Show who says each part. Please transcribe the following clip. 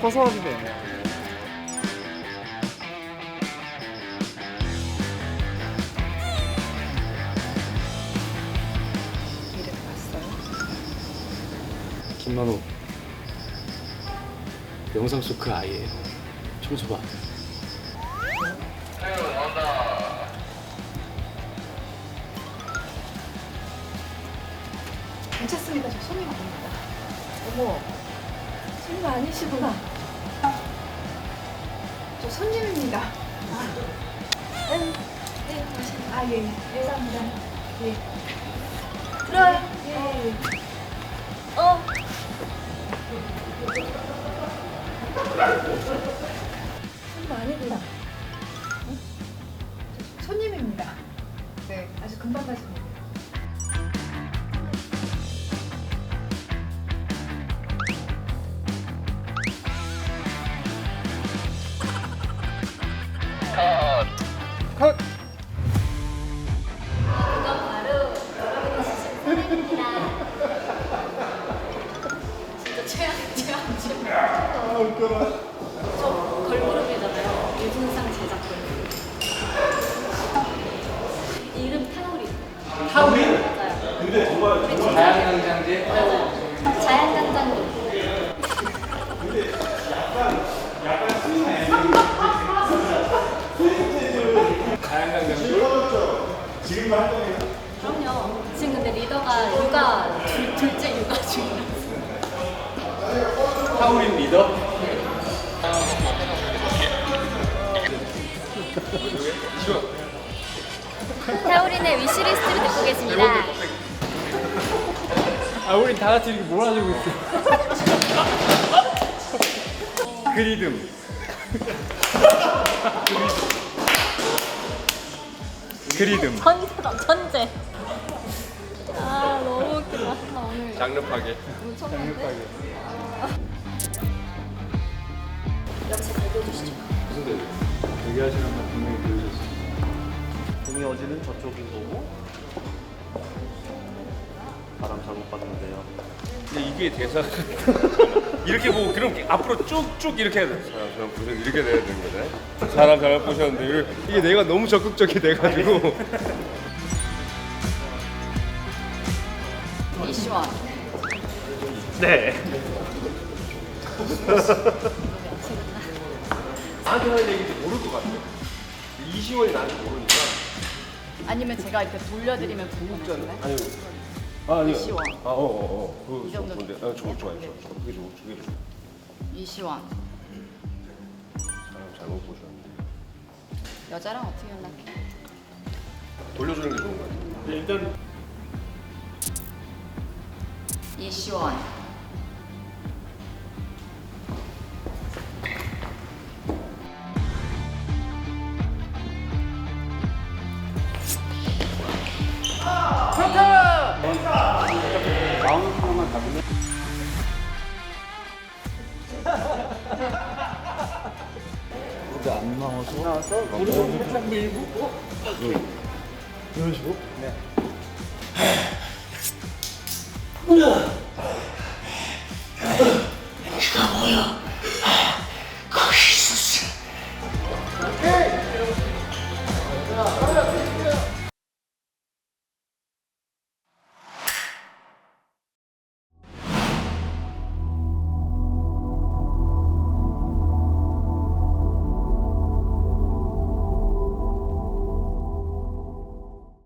Speaker 1: 서서 하시네.
Speaker 2: 이름 봤어요?
Speaker 3: 김만호 영상 속 그 아이예요 청소봐
Speaker 2: 괜찮습니다. 저 손님 아닙니다. 어머, 손님 아니시구나. 저 손님입니다. 아, 네, 네, 아, 예, 예, 감사합니다. 예. 들어요. 예, 예. 어. 손님 아니구나. 어? 저 손님입니다. 네, 아주 금방 가십니다.
Speaker 4: 최악
Speaker 1: 아 웃겨라.
Speaker 4: 저 걸그룹이잖아요 유준상 제작 걸그룹 이름 타우리? 맞아요
Speaker 1: 근데 정말 정말
Speaker 3: 자양강장제
Speaker 4: 맞아요 자연강장군
Speaker 1: 지금 활동해요.
Speaker 4: 그럼요 지금 근데 리더가 육아 둘, 둘째 육아 중이라서
Speaker 3: 타우린 리더?
Speaker 4: 타우린의 위시리스트를 듣고 계십니다.
Speaker 3: 아 우린 다 같이 이렇게 몰아주고 있어. 그리듬. 그리듬.
Speaker 4: 천재다 천재 아 너무 웃기다. 나 오늘.
Speaker 3: 장르파게
Speaker 4: 미쳤는데 알려주시죠
Speaker 3: 무슨 대회? 대기하시는 분 분명히 보여줬어
Speaker 5: 동이 어지는 저쪽인 거고 바람 잘못 봤는데요.
Speaker 6: 근데 이게 대사 이렇게 보고 그럼 앞으로 쭉쭉 이렇게 해야 돼. 사람 잘못 보셨는데 이렇게 돼야 되는 거잖아요. 사람 잘못 보셨는데 이렇게- 이게 내가 너무 적극적이 돼가지고
Speaker 4: 이시원
Speaker 6: 네. 나한테 하는 얘기인지 모를 것 같아요. 이시원이 나한테 모르니까.
Speaker 4: 아니면 제가 이렇게 돌려드리면 궁금해요
Speaker 6: 아니, 아 아니요.
Speaker 4: 이시원.
Speaker 6: 아, 어, 어, 어. 그거
Speaker 4: 이 정도
Speaker 6: 좋은데. 아, 좋아, 좋아요, 좋아, 좋아. 그게 좋아, 그게 좋아.
Speaker 4: 이시원
Speaker 6: 사람 잘못 보셨는데
Speaker 4: 여자랑 어떻게 연락해?
Speaker 6: 돌려주는 게 좋은 것 같아요.
Speaker 3: 일단
Speaker 4: 이시원
Speaker 3: 잡는 근데 안 나와서 나와서 오른손 살짝 밀고 이런 식으로? 네 이거 뭐야